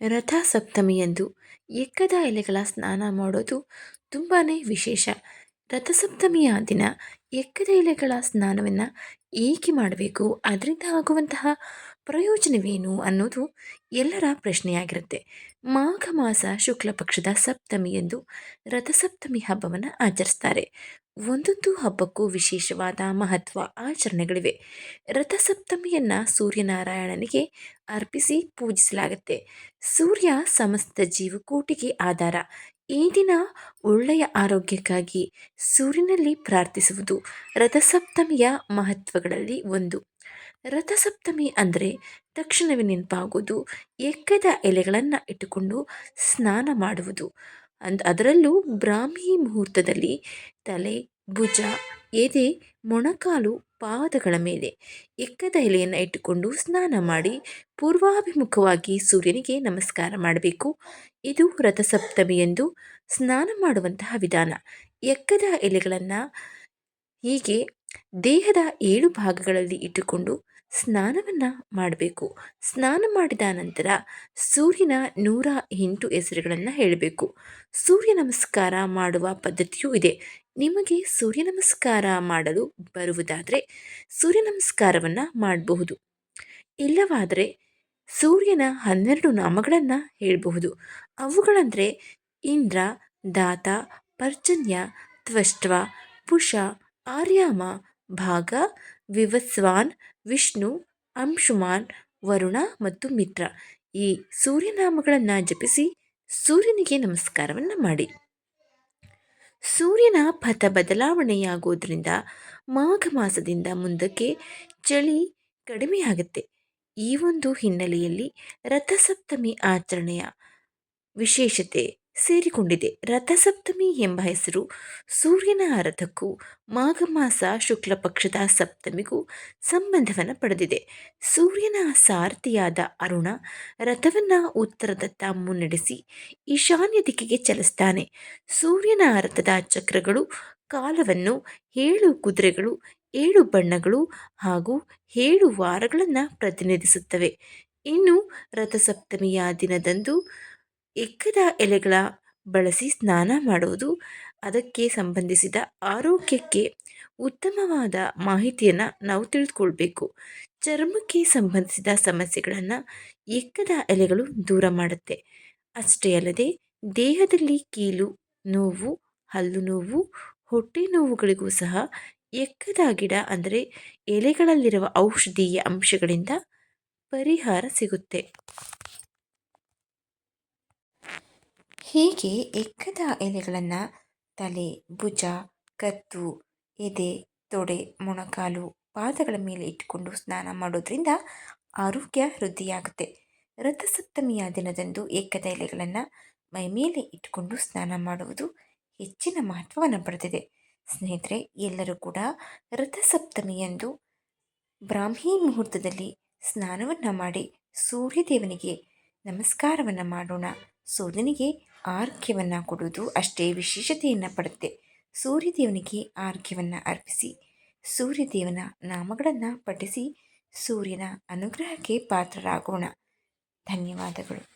ರಥ ಸಪ್ತಮಿಯಂದು ಎಕ್ಕದ ಎಲೆಗಳ ಸ್ನಾನ ಮಾಡೋದು ತುಂಬಾ ವಿಶೇಷ. ರಥಸಪ್ತಮಿಯ ದಿನ ಎಕ್ಕದ ಎಲೆಗಳ ಸ್ನಾನವನ್ನು ಏಕೆ ಮಾಡಬೇಕು? ಅದರಿಂದ ಆಗುವಂತಹ ಪ್ರಯೋಜನವೇನು ಅನ್ನೋದು ಎಲ್ಲರ ಪ್ರಶ್ನೆಯಾಗಿರುತ್ತೆ. ಮಾಘ ಮಾಸ ಶುಕ್ಲ ಪಕ್ಷದ ಸಪ್ತಮಿಯಂದು ರಥಸಪ್ತಮಿ ಹಬ್ಬವನ್ನು ಆಚರಿಸ್ತಾರೆ. ಒಂದೊಂದು ಹಬ್ಬಕ್ಕೂ ವಿಶೇಷವಾದ ಮಹತ್ವ ಆಚರಣೆಗಳಿವೆ. ರಥಸಪ್ತಮಿಯನ್ನು ಸೂರ್ಯನಾರಾಯಣನಿಗೆ ಅರ್ಪಿಸಿ ಪೂಜಿಸಲಾಗುತ್ತೆ. ಸೂರ್ಯ ಸಮಸ್ತ ಜೀವಕೋಟಿಗೆ ಆಧಾರ. ಈ ದಿನ ಒಳ್ಳೆಯ ಆರೋಗ್ಯಕ್ಕಾಗಿ ಸೂರ್ಯನಲ್ಲಿ ಪ್ರಾರ್ಥಿಸುವುದು ರಥಸಪ್ತಮಿಯ ಮಹತ್ವಗಳಲ್ಲಿ ಒಂದು. ರಥಸಪ್ತಮಿ ಅಂದರೆ ತಕ್ಷಣವೇ ನೆನಪಾಗುವುದು ಎಕ್ಕದ ಎಲೆಗಳನ್ನು ಇಟ್ಟುಕೊಂಡು ಸ್ನಾನ ಮಾಡುವುದು. ಅಂದ್ ಅದರಲ್ಲೂ ಬ್ರಾಹ್ಮಿ ಮುಹೂರ್ತದಲ್ಲಿ ತಲೆ, ಭುಜ, ಎದೆ, ಮೊಣಕಾಲು, ಪಾದಗಳ ಮೇಲೆ ಎಕ್ಕದ ಎಲೆಯನ್ನು ಇಟ್ಟುಕೊಂಡು ಸ್ನಾನ ಮಾಡಿ ಪೂರ್ವಾಭಿಮುಖವಾಗಿ ಸೂರ್ಯನಿಗೆ ನಮಸ್ಕಾರ ಮಾಡಬೇಕು. ಇದು ರಥಸಪ್ತಮಿ ಎಂದು ಸ್ನಾನ ಮಾಡುವಂತಹ ವಿಧಾನ. ಎಕ್ಕದ ಎಲೆಗಳನ್ನು ಹೀಗೆ ದೇಹದ ಏಳು ಭಾಗಗಳಲ್ಲಿ ಇಟ್ಟುಕೊಂಡು ಸ್ನಾನವನ್ನು ಮಾಡಬೇಕು. ಸ್ನಾನ ಮಾಡಿದ ನಂತರ ಸೂರ್ಯನ ನೂರ ಎಂಟು ಹೆಸರುಗಳನ್ನು ಹೇಳಬೇಕು. ಸೂರ್ಯ ನಮಸ್ಕಾರ ಮಾಡುವ ಪದ್ಧತಿಯೂ ಇದೆ. ನಿಮಗೆ ಸೂರ್ಯ ನಮಸ್ಕಾರ ಮಾಡಲು ಬರುವುದಾದರೆ ಸೂರ್ಯ ನಮಸ್ಕಾರವನ್ನು ಮಾಡಬಹುದು. ಇಲ್ಲವಾದರೆ ಸೂರ್ಯನ ಹನ್ನೆರಡು ನಾಮಗಳನ್ನು ಹೇಳಬಹುದು. ಅವುಗಳಂದರೆ ಇಂದ್ರ, ದಾತ, ಪರ್ಜನ್ಯ ತ್ವಷ್ಟ್ವ ಪುಷ ಆರ್ಯಾಮ, ಭಾಗ, ವಿವಸ್ವಾನ್, ವಿಷ್ಣು, ಅಂಶುಮಾನ್, ವರುಣ ಮತ್ತು ಮಿತ್ರ. ಈ ಸೂರ್ಯನಾಮಗಳನ್ನು ಜಪಿಸಿ ಸೂರ್ಯನಿಗೆ ನಮಸ್ಕಾರವನ್ನು ಮಾಡಿ. ಸೂರ್ಯನ ಪಥ ಬದಲಾವಣೆಯಾಗೋದ್ರಿಂದ ಮಾಘ ಮಾಸದಿಂದ ಮುಂದಕ್ಕೆ ಚಳಿ ಕಡಿಮೆಯಾಗುತ್ತೆ ಈ ಒಂದು ಹಿನ್ನೆಲೆಯಲ್ಲಿ ರಥಸಪ್ತಮಿ ಆಚರಣೆಯ ವಿಶೇಷತೆ ಸೇರಿಕೊಂಡಿದೆ. ರಥಸಪ್ತಮಿ ಎಂಬ ಹೆಸರು ಸೂರ್ಯನ ರಥಕ್ಕೂ ಮಾಘ ಮಾಸ ಶುಕ್ಲ ಪಕ್ಷದ ಸಪ್ತಮಿಗೂ ಸಂಬಂಧವನ್ನು ಪಡೆದಿದೆ. ಸೂರ್ಯನ ಸಾರಥಿಯಾದ ಅರುಣ ರಥವನ್ನು ಉತ್ತರದತ್ತ ಮುನ್ನಡೆಸಿ ಈಶಾನ್ಯ ದಿಕ್ಕಿಗೆ ಚಲಿಸ್ತಾನೆ. ಸೂರ್ಯನ ರಥದ ಚಕ್ರಗಳು, ಕಾಲವನ್ನು ಏಳು ಕುದುರೆಗಳು, ಏಳು ಬಣ್ಣಗಳು ಹಾಗೂ ಏಳು ವಾರಗಳನ್ನು ಪ್ರತಿನಿಧಿಸುತ್ತವೆ. ಇನ್ನು ರಥಸಪ್ತಮಿಯ ದಿನದಂದು ಎಕ್ಕದ ಎಲೆಗಳ ಬಳಸಿ ಸ್ನಾನ ಮಾಡುವುದು ಅದಕ್ಕೆ ಸಂಬಂಧಿಸಿದ ಆರೋಗ್ಯಕ್ಕೆ ಉತ್ತಮವಾದ ಮಾಹಿತಿಯನ್ನು ನಾವು ತಿಳಿದುಕೊಳ್ಬೇಕು ಚರ್ಮಕ್ಕೆ ಸಂಬಂಧಿಸಿದ ಸಮಸ್ಯೆಗಳನ್ನು ಎಕ್ಕದ ಎಲೆಗಳು ದೂರ ಮಾಡುತ್ತೆ. ಅಷ್ಟೇ ಅಲ್ಲದೆ ದೇಹದಲ್ಲಿ ಕೀಲು, ನೋವು, ಹಲ್ಲು ನೋವು, ಹೊಟ್ಟೆ ನೋವುಗಳಿಗೂ ಸಹ ಎಕ್ಕದ ಗಿಡ ಅಂದರೆ ಎಲೆಗಳಲ್ಲಿರುವ ಔಷಧೀಯ ಅಂಶಗಳಿಂದ ಪರಿಹಾರ ಸಿಗುತ್ತೆ. ಹೀಗೆ ಎಕ್ಕದ ಎಲೆಗಳನ್ನು ತಲೆ, ಭುಜ, ಕತ್ತು, ಎದೆ, ತೊಡೆ, ಮೊಣಕಾಲು, ಪಾದಗಳ ಮೇಲೆ ಇಟ್ಟುಕೊಂಡು ಸ್ನಾನ ಮಾಡೋದ್ರಿಂದ ಆರೋಗ್ಯ ವೃದ್ಧಿಯಾಗುತ್ತೆ. ರಥಸಪ್ತಮಿಯ ದಿನದಂದು ಏಕದ ಎಲೆಗಳನ್ನು ಮೈಮೇಲೆ ಇಟ್ಟುಕೊಂಡು ಸ್ನಾನ ಮಾಡುವುದು ಹೆಚ್ಚಿನ ಮಹತ್ವವನ್ನು ಪಡೆದಿದೆ. ಸ್ನೇಹಿತರೆ, ಎಲ್ಲರೂ ಕೂಡ ರಥಸಪ್ತಮಿಯಂದು ಬ್ರಾಹ್ಮಿ ಮುಹೂರ್ತದಲ್ಲಿ ಸ್ನಾನವನ್ನು ಮಾಡಿ ಸೂರ್ಯದೇವನಿಗೆ ನಮಸ್ಕಾರವನ್ನು ಮಾಡೋಣ. ಸೂರ್ಯನಿಗೆ ಆರ್ಘ್ಯವನ್ನು ಕೊಡುವುದು ಅಷ್ಟೇ ವಿಶೇಷತೆಯನ್ನು ಪಡುತ್ತೆ. ಸೂರ್ಯದೇವನಿಗೆ ಆರ್ಘ್ಯವನ್ನು ಅರ್ಪಿಸಿ, ಸೂರ್ಯದೇವನ ನಾಮಗಳನ್ನು ಪಠಿಸಿ, ಸೂರ್ಯನ ಅನುಗ್ರಹಕ್ಕೆ ಪಾತ್ರರಾಗೋಣ. ಧನ್ಯವಾದಗಳು.